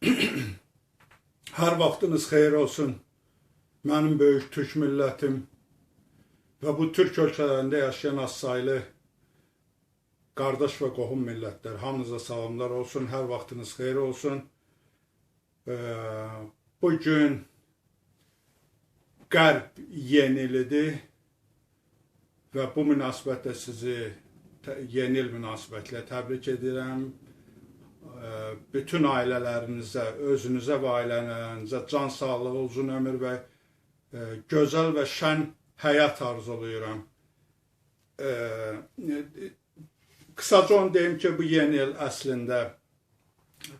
Hər vaxtınız xeyir olsun. Mənim böyük türk millətim və bu türk ölkələrində yaşayan azsaylı qardaş və qohum millətlər hamınıza salamlar olsun. Hər vaxtınız xeyir olsun. Bu gün Qərb yenilidir və bu münasibətlə sizi yeni il münasibətlə təbrik edirəm bütün ailələrinizə, özünüzə və ailələrinizə can sağlığı, uzun ömür və e, gözəl və şən həyat arzuluyuram. E, qısaca onu deyim ki, bu yeni il əslində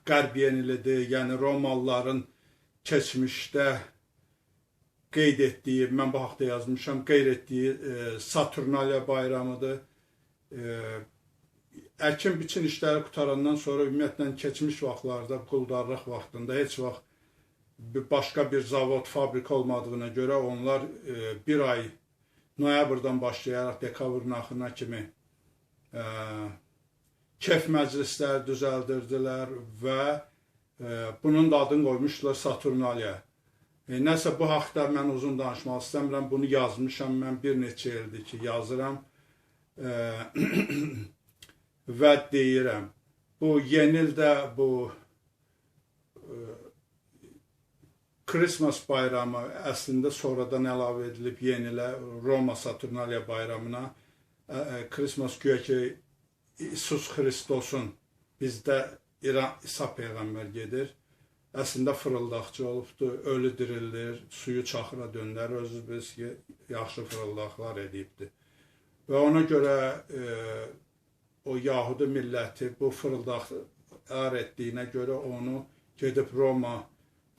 qərb yenilidir, yəni Romalıların keçmişdə qeyd etdiyi, mən bu haqda yazmışam, qeyd etdiyi e, Saturnaliya bayramıdır. E, əkin biçin işləri qutarandan sonra ümumiyyətlə keçmiş vaxtlarda, quldarlıq vaxtında heç vaxt başqa bir zavod, fabrik olmadığına görə onlar e, bir ay noyabrdan başlayaraq dekabrın axırına kimi e, kef məclislər düzəldirdilər və e, bunun da adını qoymuşdular Saturnaliya. E, nəsə bu haqda mən uzun danışmaq istəmirəm, bunu yazmışam, mən bir neçə ildir ki, yazıram. E, və deyirəm, bu yeni ildə bu e, Christmas bayramı əslində sonradan əlavə edilib yeni ilə Roma Saturnaliya bayramına e, e, Christmas güya ki İsus Xristosun bizdə İran İsa peyğəmbər gedir. Əslində fırıldaqçı olubdu, ölü dirildir, suyu çaxıra özünüz bilirsiniz ki, yaxşı fırıldaqlar edibdi. Və ona görə e, o Yahudi milləti bu fırıldaqlar etdiyinə görə onu gedib Roma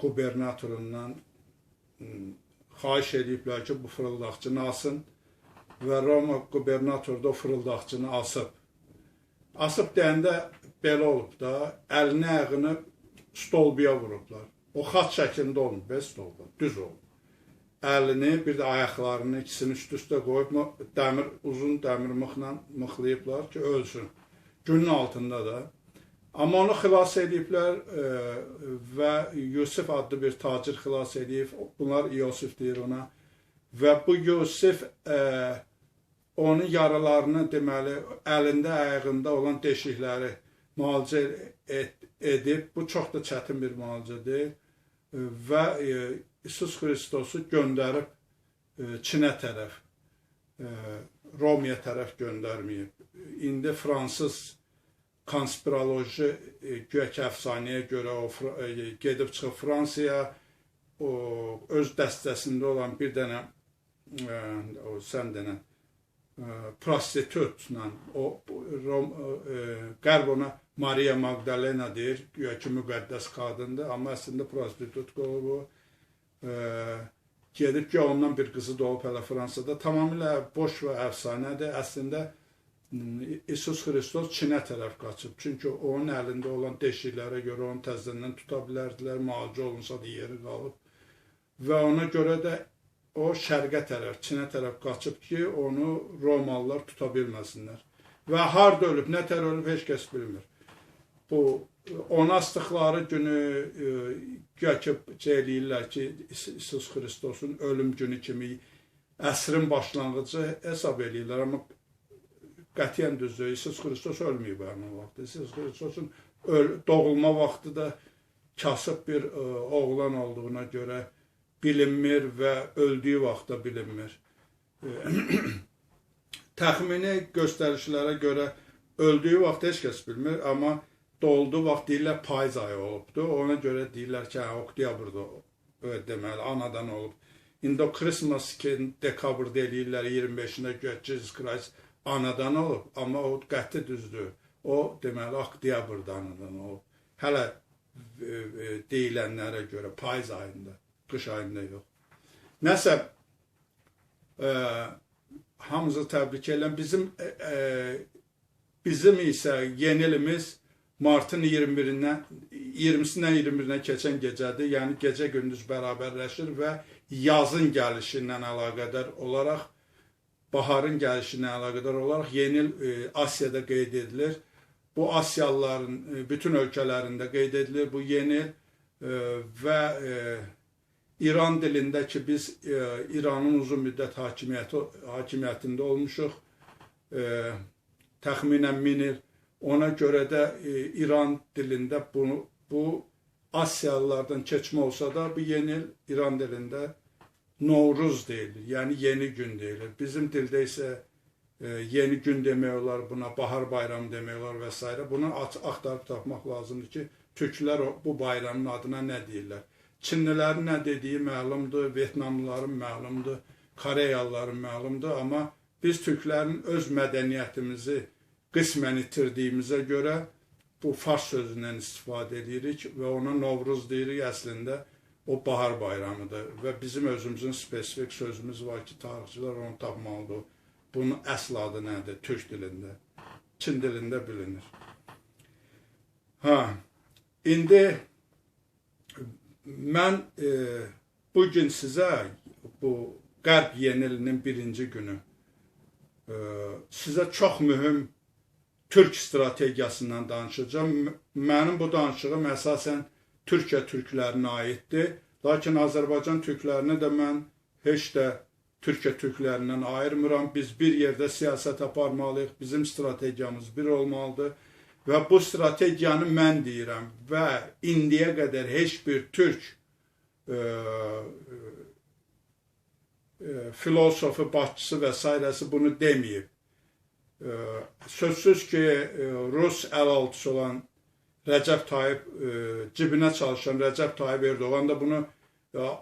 qubernatorundan xahiş ediblər ki, bu fırıldaqçını asın və Roma qubernatoru da fırıldaqçını asıb. Asıb deyəndə belə olub da, əlini, ayağını stolbiya vurublar. O xat şəklində olmur, be stolba, düz olub əlini, bir də ayaqlarını ikisini üst-üstə qoyub dəmir, uzun dəmir mıxla mıxlayıblar ki, ölsün. Günün altında da. Amma onu xilas ediblər e, və Yusif adlı bir tacir xilas edib. Bunlar Yusif deyir ona. Və bu Yusif e, onun yaralarını deməli əlində, ayağında olan deşikləri müalicə et, edib. Bu çox da çətin bir müalicədir və e, İsus Xristosu göndərib e, Çinə tərəf, e, Romaya tərəf göndərməyib. İndi fransız konspiroloji gök əfsanəyə görə o gedib çıxıb Fransaya, o öz dəstəsində olan bir dənə o sən denən prostitutla o Rom, qərb ona Maria Magdalena deyir, güya ki müqəddəs qadındır, amma əslində prostitut olub o gedib ki, ondan bir qızı doğub hələ Fransada. Tamamilə boş və əfsanədir. Əslində İsus Xristos Çinə tərəf qaçıb. Çünki onun əlində olan deşiklərə görə onu təzədən tuta bilərdilər, müalicə olunsa da yeri qalıb. Və ona görə də o şərqə tərəf, Çinə tərəf qaçıb ki, onu Romalılar tuta bilməsinlər. Və harda ölüb, nə tər ölüb, heç kəs bilmir. Bu ona asdıqları günü e, gəkib eləyirlər ki, İsus Xristosun ölüm günü kimi əsrin başlanğıcı hesab eləyirlər, amma qətiyyən düzdür. İsus Xristos ölməyib həmin vaxt. İsus Xristosun doğulma vaxtı da kasıb bir ə, e, oğlan olduğuna görə bilinmir və öldüyü vaxtda bilinmir. E, təxmini göstərişlərə görə öldüyü vaxt heç kəs bilmir, amma doldu vaxt deyirlər payız ayı olubdu. Ona görə deyirlər ki, hə, oktyabrda deməli anadan olub. İndi o Christmas ki, dekabrda eləyirlər 25-də Jesus Christ anadan olub, amma o qəti düzdür. O deməli oktyabrda anadan olub. Hələ e, deyilənlərə görə payız ayında, qış ayında yox. Nəsə e, hamımızı təbrik edirəm. Bizim e, bizim isə yenilimiz martın 21-dən 20-sindən 21-nə keçən gecədir. Yəni gecə gündüz bərabərləşir və yazın gəlişi ilə əlaqədar olaraq baharın gəlişi ilə əlaqədar olaraq yeni il e, Asiyada qeyd edilir. Bu Asiyalıların e, bütün ölkələrində qeyd edilir. Bu yeni il e, və e, İran dilində ki, biz e, İranın uzun müddət hakimiyyəti hakimiyyətində olmuşuq. E, təxminən 1000 il. Ona görə də e, İran dilində bunu bu Asiyalılardan keçmə olsa da bu yeni il İran dilində Novruz deyilir. Yəni yeni gün deyilir. Bizim dildə isə e, yeni gün demək olar, buna bahar bayramı demək olar və s. Bunu axtarıb tapmaq lazımdır ki, türklər bu bayramın adına nə deyirlər. Çinlilərin nə dediyi məlumdur, Vyetnamlıların məlumdur, Koreyalıların məlumdur, amma biz türklərin öz mədəniyyətimizi qismən itirdiyimizə görə bu fars sözündən istifadə edirik və ona Novruz deyirik əslində o bahar bayramıdır və bizim özümüzün spesifik sözümüz var ki, tarixçilər onu tapmalıdır. Bunun əsl adı nədir? Türk dilində. Çin dilində bilinir. Ha, indi Mən e, bu gün sizə bu Qərb yeni ilinin birinci günü e, sizə çox mühüm Türk strategiyasından danışacağam. Mənim bu danışığım əsasən Türkiyə türklərinə aiddir. Lakin Azərbaycan türklərini də mən heç də Türkiyə türklərindən ayırmıram. Biz bir yerdə siyasət aparmalıyıq. Bizim strategiyamız bir olmalıdır. Və bu strategiyanı mən deyirəm və indiyə qədər heç bir türk e, e, filosofu, başçısı və s. bunu deməyib. Sözsüz ki, Rus əlaltısı olan Rəcəb Tayyip e, cibinə çalışan Rəcəb Tayyip Erdoğan da bunu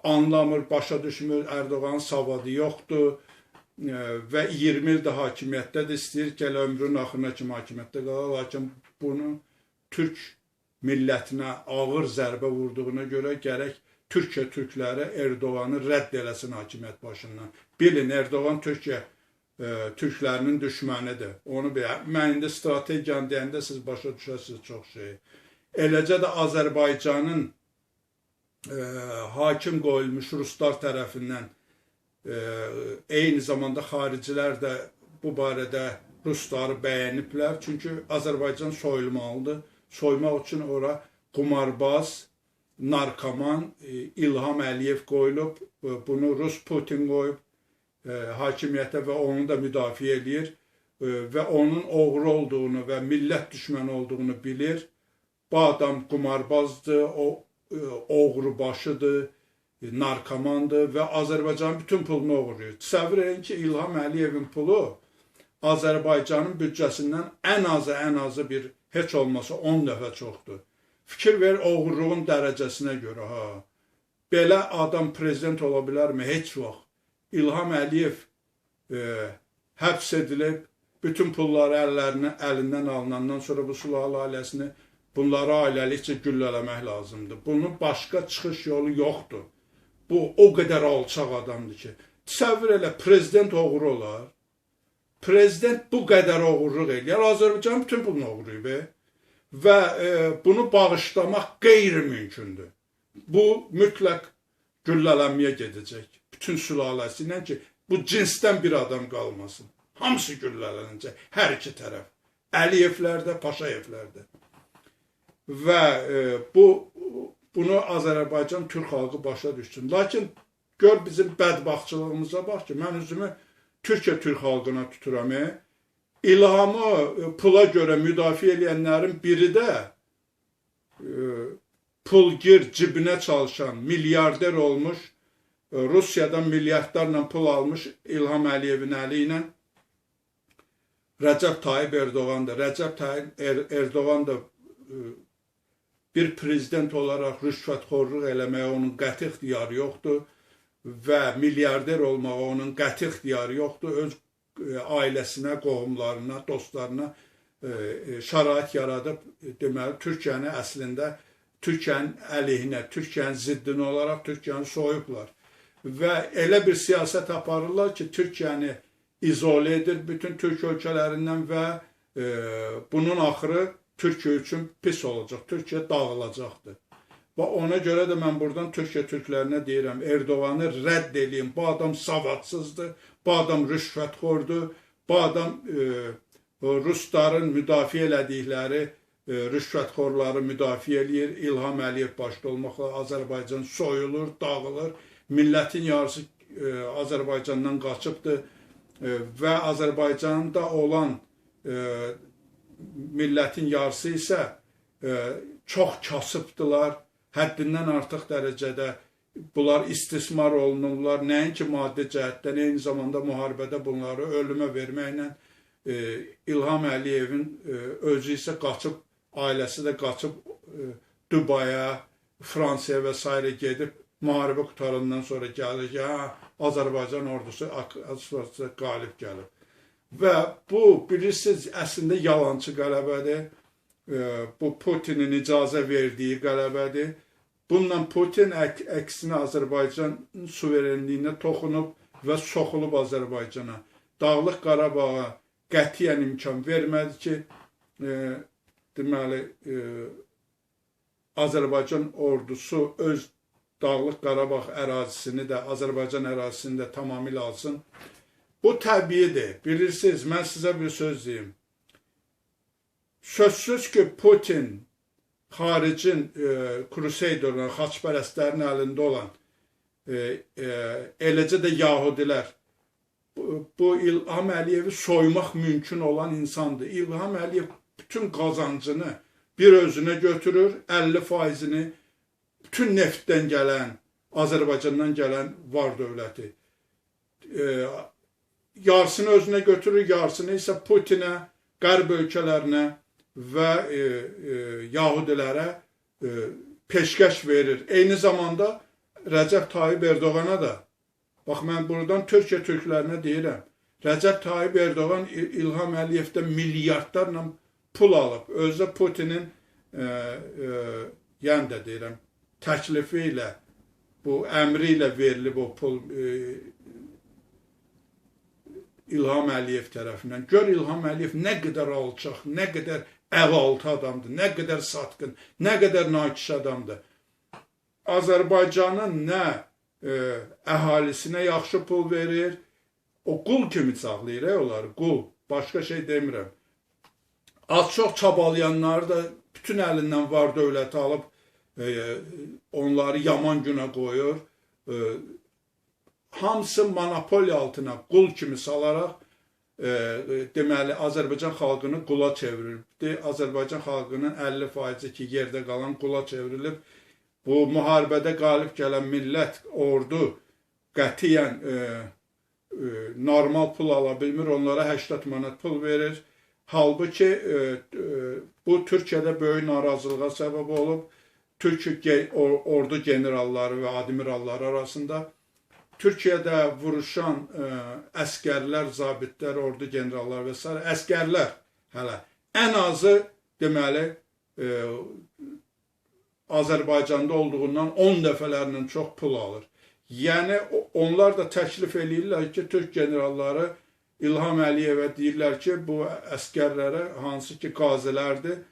anlamır, başa düşmür, Erdoğanın savadı yoxdur və 20 ildə hakimiyyətdədir, istəyir ki, elə ömrünün axırına kimi hakimiyyətdə qala, lakin bunu türk millətinə ağır zərbə vurduğuna görə gərək Türkiyə türkləri Erdoğanı rədd eləsin hakimiyyət başından. Bilin, Erdoğan Türkiyə e, türklərinin düşmənidir. Onu bir, mən indi strategiyanı deyəndə siz başa düşəsiniz çox şey. Eləcə də Azərbaycanın e, hakim qoyulmuş ruslar tərəfindən e, eyni zamanda xaricilər də bu barədə Rusları bəyəniblər. Çünki Azərbaycan soyulmalıdır. Soymaq üçün ora qumarbaz, narkoman İlham Əliyev qoyulub. Bunu Rus Putin qoyub hakimiyyətə və onu da müdafiə edir və onun oğru olduğunu və millət düşməni olduğunu bilir. Bu adam qumarbazdır, o oğru başıdır, narkomandır və Azərbaycanın bütün pulunu oğurlayır. Təsəvvür edin ki, İlham Əliyevin pulu Azərbaycanın büdcəsindən ən azı, ən azı bir heç olmasa 10 dəfə çoxdur. Fikir ver oğurluğun dərəcəsinə görə ha. Belə adam prezident ola bilərmi? Heç vaxt. İlham Əliyev e, həbs edilib, bütün pulları əllərinə, əlindən alınandan sonra bu Sulalı ailəsini bunları ailəlikcə güllələmək lazımdır. Bunun başqa çıxış yolu yoxdur. Bu o qədər alçaq adamdır ki, təsəvvür elə prezident oğru olar prezident bu qədər oğurluq eləyər, Azərbaycan bütün bunu oğurlayıb e? və e, bunu bağışlamaq qeyri-mümkündür. Bu mütləq güllələnməyə gedəcək. Bütün sülaləsi ilə ki, bu cinsdən bir adam qalmasın. Hamısı güllələnəcək, hər iki tərəf. Əliyevlərdə, Paşayevlərdə. Və e, bu bunu Azərbaycan Türk xalqı başa düşsün. Lakin gör bizim bədbaxtçılığımıza bax ki, mən üzümü Türkiyə türk xalqına tuturam. E? İlhamı e, pula görə müdafiə edənlərin biri də e, pulgir cibinə çalışan, milyarder olmuş, Rusiyadan milyardlarla pul almış İlham Əliyevin əli ilə Rəcəb Tayyip Erdoğan da, Rəcəb Tayyip er Erdoğan da bir prezident olaraq rüşvətxorluq eləməyə onun qəti ixtiyarı yoxdur və milyarder olmağa onun qəti ixtiyarı yoxdur. Öz e, ailəsinə, qohumlarına, dostlarına e, e, şərait yaradıb deməli Türkiyəni əslində Türkiyənin əleyhinə, Türkiyənin ziddinə olaraq Türkiyəni soyublar. Və elə bir siyasət aparırlar ki, Türkiyəni izolə edir bütün türk ölkələrindən və e, bunun axırı Türkiyə üçün pis olacaq. Türkiyə dağılacaqdır. Və ona görə də mən buradan Türkiyə türklərinə deyirəm, Erdoğanı rədd eləyin. Bu adam savadsızdır, bu adam rüşvətxordur, bu adam e, rusların müdafiə elədikləri e, rüşvətxorları müdafiə eləyir. İlham Əliyev başda olmaqla Azərbaycan soyulur, dağılır. Millətin yarısı e, Azərbaycandan qaçıbdır e, və Azərbaycanda olan e, millətin yarısı isə e, çox kasıbdılar. Həddindən artıq dərəcədə bunlar istismar olunurlar. Nəinki maddi cəhətdən, eyni zamanda müharibədə bunları ölümə verməklə e, İlham Əliyevin e, özü isə qaçıb, ailəsi də qaçıb e, Dubaya, Fransaya və s. gedib müharibə qutarandan sonra gəlir ki, hə, Azərbaycan ordusu Asfaltda qalib gəlib. Və bu bilirsiniz əslində yalançı qələbədir. E, bu Putinin icazə verdiyi qələbədir. Bununla Putin ək əksinə Azərbaycan suverenliyinə toxunub və soxulub Azərbaycana. Dağlıq Qarabağa qətiyyən imkan vermədi ki, e, deməli e, Azərbaycan ordusu öz Dağlıq Qarabağ ərazisini də Azərbaycan ərazisini də tamamilə alsın. Bu təbiidir. Bilirsiniz, mən sizə bir söz deyim. Sözsüz ki, Putin xaricin e, kruseyderlərin, xaçpərəstlərin əlində olan e, e, eləcə də yahudilər bu, bu İlham Əliyevi soymaq mümkün olan insandır. İlham Əliyev bütün qazancını bir özünə götürür, 50 faizini bütün neftdən gələn, Azərbaycandan gələn var dövləti. E, yarısını özünə götürür, yarısını isə Putinə, qərb ölkələrinə və e, e, yahudilərə e, peşkəş verir. Eyni zamanda Rəcəb Tayyib Erdoğana da, bax mən buradan Türkiyə türklərinə deyirəm, Rəcəb Tayyib Erdoğan İlham Əliyevdən milyardlarla pul alıb. Özü Putinin, e, e, yəni də deyirəm, təklifi ilə, bu əmri ilə verilib o pul e, İlham Əliyev tərəfindən. Gör İlham Əliyev nə qədər alçaq, nə qədər əvaltı adamdır, nə qədər satqın, nə qədər nakiş adamdır. Azərbaycanın nə e, əhalisinə yaxşı pul verir, o qul kimi saxlayır e, onları, qul. Başqa şey demirəm. Az çox çabalayanları da bütün əlindən var dövləti alıb onları yaman günə qoyur. Hamısı monopoliya altına qul kimi salaraq e, deməli Azərbaycan xalqını qula çevirildi. Azərbaycan xalqının 50% ki, yerdə qalan qula çevrilib. Bu müharibədə qalib gələn millət, ordu qətiyyən e, e, normal pul ala bilmir. Onlara 80 manat pul verir. Halbuki e, e, bu Türkiyədə böyük narazılığa səbəb olub. Türk ordu generalları və admiralları arasında Türkiyədə vuruşan ə, e, əskərlər, zabitlər, ordu generalları və s. əskərlər hələ ən azı deməli ə, e, Azərbaycanda olduğundan 10 dəfələrlə çox pul alır. Yəni onlar da təklif eləyirlər ki, Türk generalları İlham Əliyevə deyirlər ki, bu əskərlərə hansı ki qazilərdir,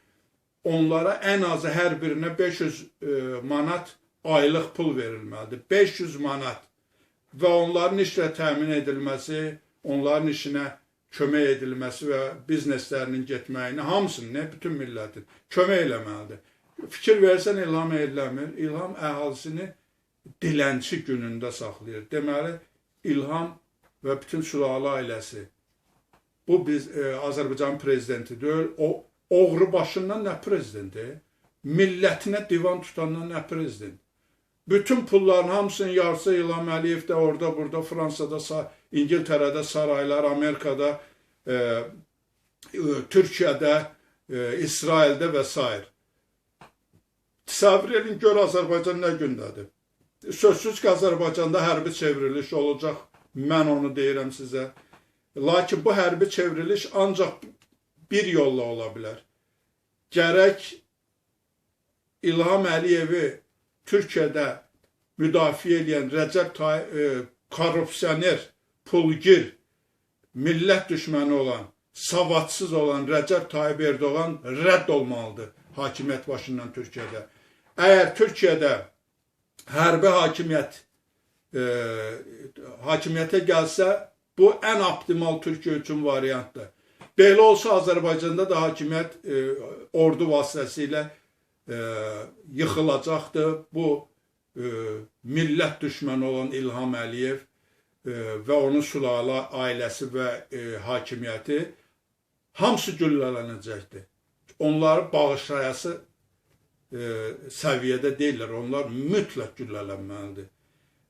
onlara ən azı hər birinə 500 ə, e, manat aylıq pul verilməlidir. 500 manat və onların işlə təmin edilməsi, onların işinə kömək edilməsi və bizneslərinin getməyini hamısının, nə bütün millətin kömək eləməlidir. Fikir versən İlham eləmir. İlham əhalisini dilənçi günündə saxlayır. Deməli, İlham və bütün sülalə ailəsi bu biz e, Azərbaycan prezidenti deyil, o oğru başından nə prezidenti? Millətinə divan tutandan nə prezident? Bütün pulların hamısının yarısı İlham Əliyevdə, orada, burada, Fransada, İngiltərədə saraylar, Amerikada, e, e, Türkiyədə, e, İsraildə və s. Təsəvvür edin, gör Azərbaycan nə gündədir. Sözsüz ki, Azərbaycanda hərbi çevriliş olacaq, mən onu deyirəm sizə. Lakin bu hərbi çevriliş ancaq bir yolla ola bilər. Gərək İlham Əliyevi Türkiyədə müdafiə edən Rəcəb Tayyip e, korrupsioner, pulgir, millət düşməni olan, savadsız olan Rəcəb Tayyip Erdoğan rədd olmalıdır hakimiyyət başından Türkiyədə. Əgər Türkiyədə hərbi hakimiyyət e, hakimiyyətə gəlsə, bu ən optimal Türkiyə üçün variantdır. Belə olsa Azərbaycanda da hakimiyyət e, ordu vasitəsilə e, yıxılacaqdır. Bu e, millət düşməni olan İlham Əliyev e, və onun sülalə ailəsi və e, hakimiyyəti hamısı güllələnəcəkdir. Onları bağışlayası e, səviyyədə deyirlər. Onlar mütləq güllələnməlidir.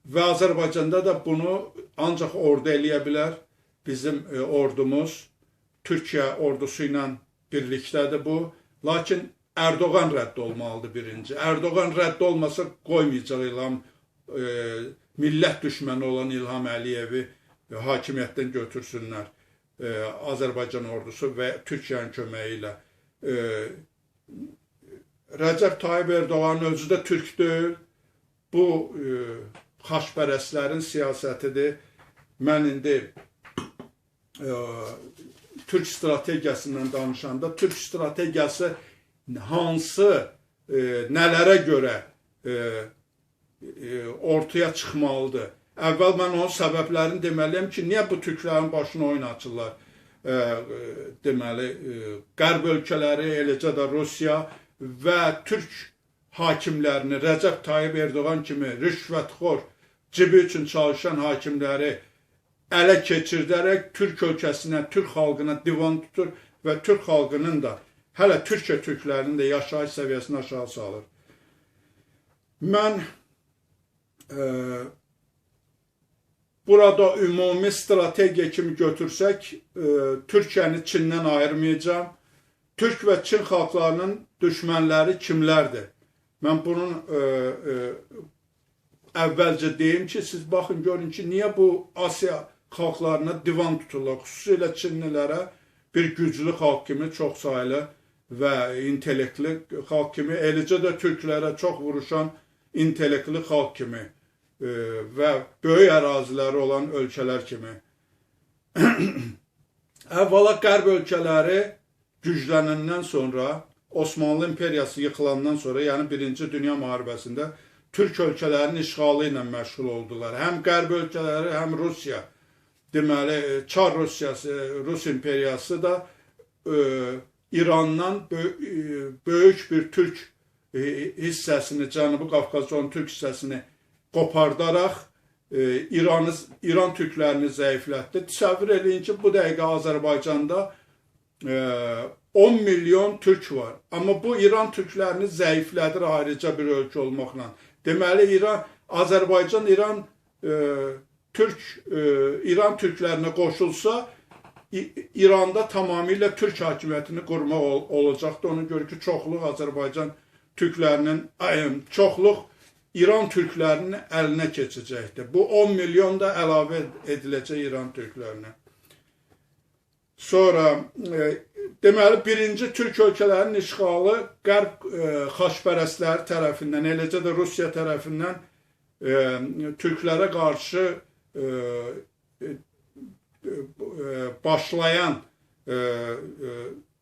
Və Azərbaycanda da bunu ancaq ordu eləyə bilər. Bizim e, ordumuz Türkiyə ordusu ilə birlikdədir bu. Lakin Erdoğan rədd olmalıdır birinci. Erdoğan rədd olmasa qoymayacaq İlham e, millət düşməni olan İlham Əliyevi e, hakimiyyətdən götürsünlər. E, Azərbaycan ordusu və Türkiyənin köməyi ilə. E, Rəcəb Tayyib Erdoğan özü də türk deyil. Bu e, xaçpərəstlərin siyasətidir. Mən indi e, Türk strategiyasından danışanda Türk strategiyası hansı e, nələrə görə e, e, ortaya çıxmalıdır. Əvvəl mən onun səbəblərini deməliyəm ki, niyə bu türklərin başına oyun açırlar? E, e, deməli, e, qərb ölkələri, eləcə də Rusiya və türk hakimlərini Rəcəb Tayyib Erdoğan kimi rüşvətxor, cibi üçün çalışan hakimləri ələ keçirdərək Türk ölkəsinə, Türk xalqına divan tutur və Türk xalqının da hələ Türkiyə türklərinin də yaşayış səviyyəsini aşağı salır. Mən e, burada ümumi strategiya kimi götürsək, e, Türkiyəni Çindən ayırmayacağam. Türk və Çin xalqlarının düşmənləri kimlərdir? Mən bunun e, e, əvvəlcə deyim ki, siz baxın görün ki, niyə bu Asiya xalqlarına divan tuturlar, xüsusilə Çinlilərə bir güclü xalq kimi çox saylı və intellektli xalq kimi, eləcə də türklərə çox vuruşan intellektli xalq kimi e, və böyük əraziləri olan ölkələr kimi. Əvvəla qərb ölkələri güclənəndən sonra, Osmanlı imperiyası yıxılandan sonra, yəni 1-ci Dünya müharibəsində türk ölkələrinin işğalı ilə məşğul oldular. Həm qərb ölkələri, həm Rusiya. Deməli, Çar Rusiyası, Rus imperiyası da e, İrandan böyük bir türk e, hissəsini, Cənubi Qafqazın türk hissəsini qopardaraq e, İranı İran türklərini zəiflətdi. Təsəvvür eləyin ki, bu dəqiqə Azərbaycanda 10 e, milyon türk var. Amma bu İran türklərini zəiflədir ayrıca bir ölkə olmaqla. Deməli İran Azərbaycan İran Türk İran türklərinə qoşulsa İranda tamamilə türk hakimiyyətini qurmaq ol olacaqdı. Ona görə ki, çoxluq Azərbaycan türklərinin, çoxluq İran türklərinin əlinə keçəcəkdir. Bu 10 milyon da əlavə ediləcək İran türklərinə. Sonra e, deməli birinci türk ölkələrinin işğalı qərb e, xaçpərəstləri tərəfindən, eləcə də Rusiya tərəfindən e, türklərə qarşı e, başlayan e, e,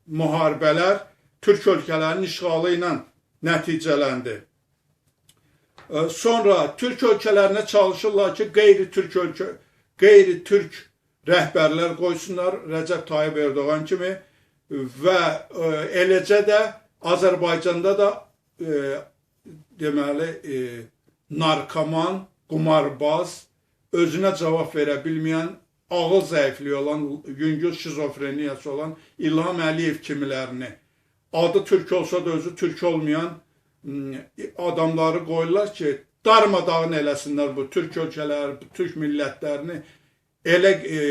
müharibələr Türk ölkələrinin işğalı ilə nəticələndi. Sonra Türk ölkələrinə çalışırlar ki, qeyri-Türk ölkə, qeyri-Türk rəhbərlər qoysunlar Rəcəb Tayyib Erdoğan kimi və eləcə də Azərbaycanda da e, deməli e, narkoman, qumarbaz, özünə cavab verə bilməyən ağıl zəifliyi olan, yüngül şizofreniyası olan İlham Əliyev kimilərini adı türk olsa da özü türk olmayan adamları qoyurlar ki, darmadağın eləsinlər bu türk ölkələri, bu türk millətlərini elə e,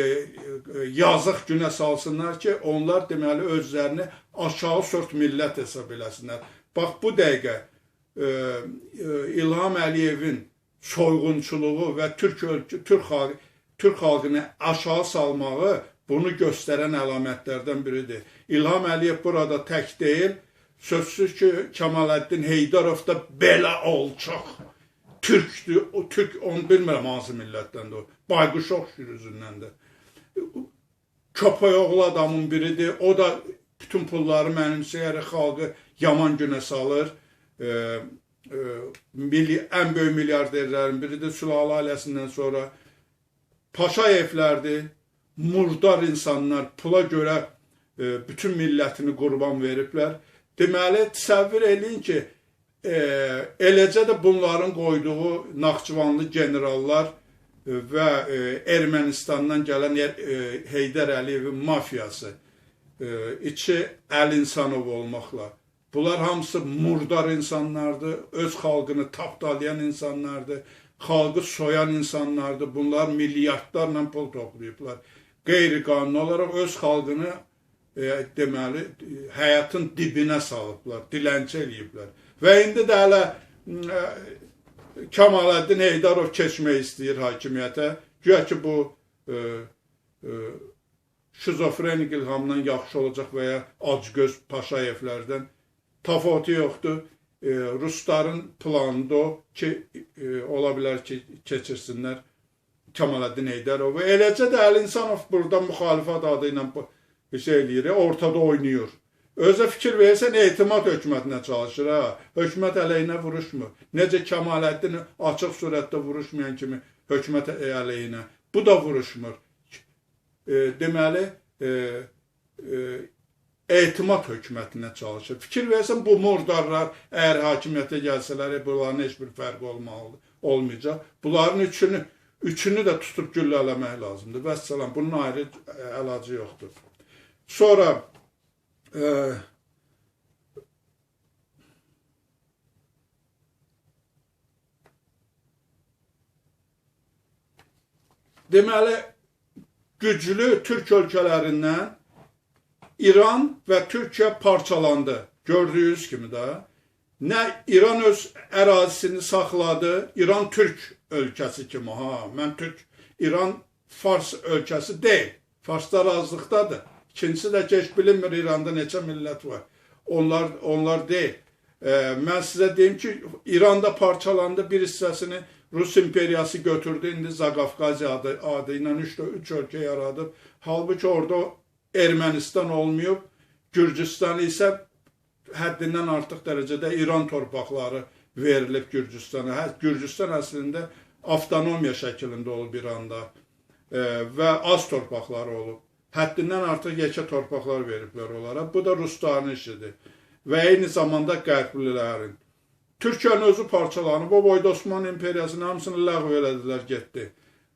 yazıq günə salsınlar ki, onlar deməli özlərini aşağı sort millət hesab eləsinlər. Bax bu dəqiqə e, İlham Əliyevin soyğunçuluğu və türk ölkə, türk xalqı Türk xalqını aşağı salmağı bunu göstərən əlamətlərdən biridir. İlham Əliyev burada tək deyil, sözsüz ki, Kemaləddin Heydarov da belə alçaq türkdür. O türk onu bilmirəm hansı millətdəndir o. Bayquş oxşur üzündən də. Köpək oğlu adamın biridir. O da bütün pulları mənimsəyərək xalqı yaman günə salır. E, milli, ən böyük milyarderlərin biridir Sülalə ailəsindən sonra. Paşayevlərdir, murdar insanlar, pula görə e, bütün millətini qurban veriblər. Deməli, təsəvvür eləyin ki, e, eləcə də bunların qoyduğu Naxçıvanlı generallar e, və Ermənistandan gələn Heydər Əliyevin mafiyası, içi Əl İnsanov olmaqla, bunlar hamısı murdar insanlardır, öz xalqını tapdalayan insanlardır, xalqı soyan insanlardır. Bunlar milyardlarla pul toplayıblar. Qeyri-qanuni olaraq öz xalqını e, deməli həyatın dibinə salıblar, dilənçi eləyiblər. Və indi də hələ e, Kamaləddin Heydarov keçmək istəyir hakimiyyətə. Güya ki bu e, e, şizofrenik ilhamdan yaxşı olacaq və ya acgöz Paşayevlərdən təfavütü yoxdur. E, Rusların planında o ki, e, ola bilər ki, keçirsinlər Kamaləddin Heydarovu. Eləcə də Əli İnsanov burada müxalifət adı ilə bir şey eləyir, ortada oynayır. Özə fikir versən, etimad hökumətinə çalışır, ha. Hökumət əleyhinə vuruşmur. Necə Kamaləddin açıq surətdə vuruşmayan kimi hökumət əleyhinə. Bu da vuruşmur. E, deməli, e, e, etimad hökumətinə çalışır. Fikir versən, bu murdarlar əgər hakimiyyətə gəlsələr, bunların heç bir fərqi olmalı, olmayacaq. Bunların üçünü, üçünü də tutub güllələmək lazımdır. Vəssalam, bunun ayrı əlacı yoxdur. Sonra e, deməli güclü türk ölkələrindən İran və Türkiyə parçalandı. Gördüyünüz kimi də nə İran öz ərazisini saxladı, İran türk ölkəsi kimi ha. Mən türk İran Fars ölkəsi deyil. Farslar razılıqdadır. İkincisi də keç bilinmir İranda neçə millət var. Onlar onlar deyil. E, mən sizə deyim ki, İranda parçalandı, bir hissəsini Rus imperiyası götürdü, indi Zaqafqazi adı, adı ilə 3 3 ölkə yaradıb. Halbuki orada Ermənistan olmayıb, Gürcüstan isə həddindən artıq dərəcədə İran torpaqları verilib Gürcüstana. Hə, Gürcüstan əslində avtonomiya şəklində olub İranda e, və az torpaqları olub həddindən artıq yekə torpaqlar veriblər onlara. Bu da Rusların işidir. Və eyni zamanda Qərblilərin. Türkiyənin özü parçalanıb, o boyda Osmanlı imperiyasının hamısını ləğv elədilər, getdi.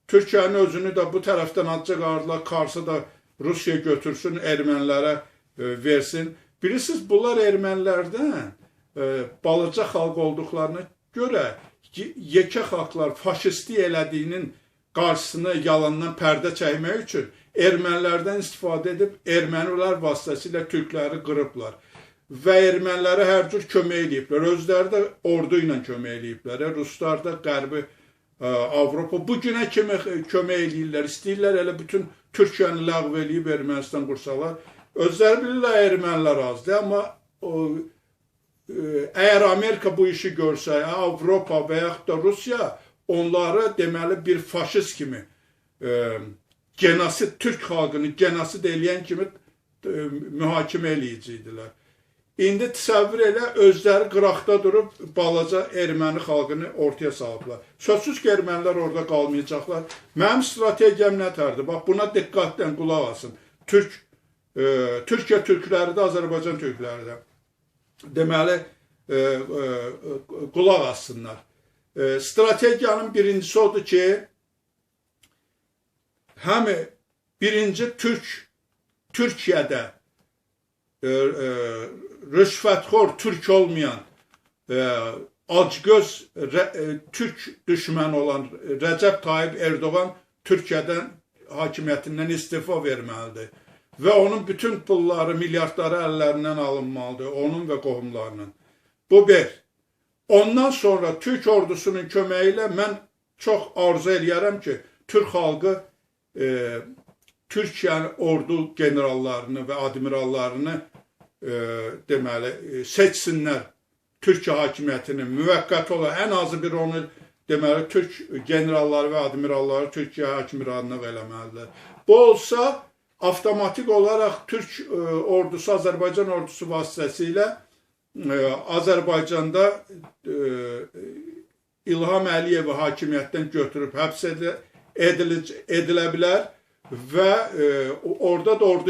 Türkiyənin özünü də bu tərəfdən acı qardılar, Karsı da Rusiya götürsün, ermənilərə e, versin. Bilirsiniz, bunlar ermənilərdən e, balaca xalq olduqlarına görə yekə xalqlar faşistlik elədiyinin qarşısına yalandan pərdə çəkmək üçün ermənilərdən istifadə edib ermənilər vasitəsilə türkləri qırıblar və ermənilərə hər cür kömək eləyiblər. Özləri də ordu ilə kömək eləyiblər. Ruslar da Qərbi Avropa bu günə kimi kömək eləyirlər. İstəyirlər elə bütün Türkiyəni ləğv eləyib Ermənistan qursalar. Özləri bilirlər ermənilər azdır, amma o, əgər Amerika bu işi görsə, Avropa və yaxud da Rusiya onları deməli bir faşist kimi e, genosid Türk xalqını genosid eləyən kimi e, mühakimə eləyiciydilər. İndi təsəvvür elə özləri qıraqda durub balaca erməni xalqını ortaya salıblar. Sözsüz ki, ermənilər orada qalmayacaqlar. Mənim strategiyam nətərdir? Bax, buna diqqətlə qulaq asın. Türk, e, Türkiyə türkləri də, Azərbaycan türkləri də. Deməli, e, e, qulaq assınlar. E, strategiyanın birincisi odur ki, həm birinci türk Türkiyədə e, e, rüşvətxor türk olmayan e, acgöz e, türk düşməni olan Rəcəb Tayyip Erdoğan Türkiyədən hakimiyyətindən istifa verməlidir və onun bütün pulları, milyardları əllərindən alınmalıdır, onun və qohumlarının. Bu bir. Ondan sonra Türk ordusunun köməyi ilə mən çox arzu eləyərəm ki, Türk xalqı e, Türkiyə ordu generallarını və admirallarını deməli e, seçsinlər. Türkiyə hakimiyyətinin müvəqqəti olaraq ən azı bir onu deməli Türk generalları və admiralları Türkiyə hakimranlıq eləməlidir. Bu olsa avtomatik olaraq Türk e, ordusu Azərbaycan ordusu vasitəsilə e, Azərbaycanda İlham Əliyevi hakimiyyətdən götürüb həbs edilə, edilə bilər və orada da ordu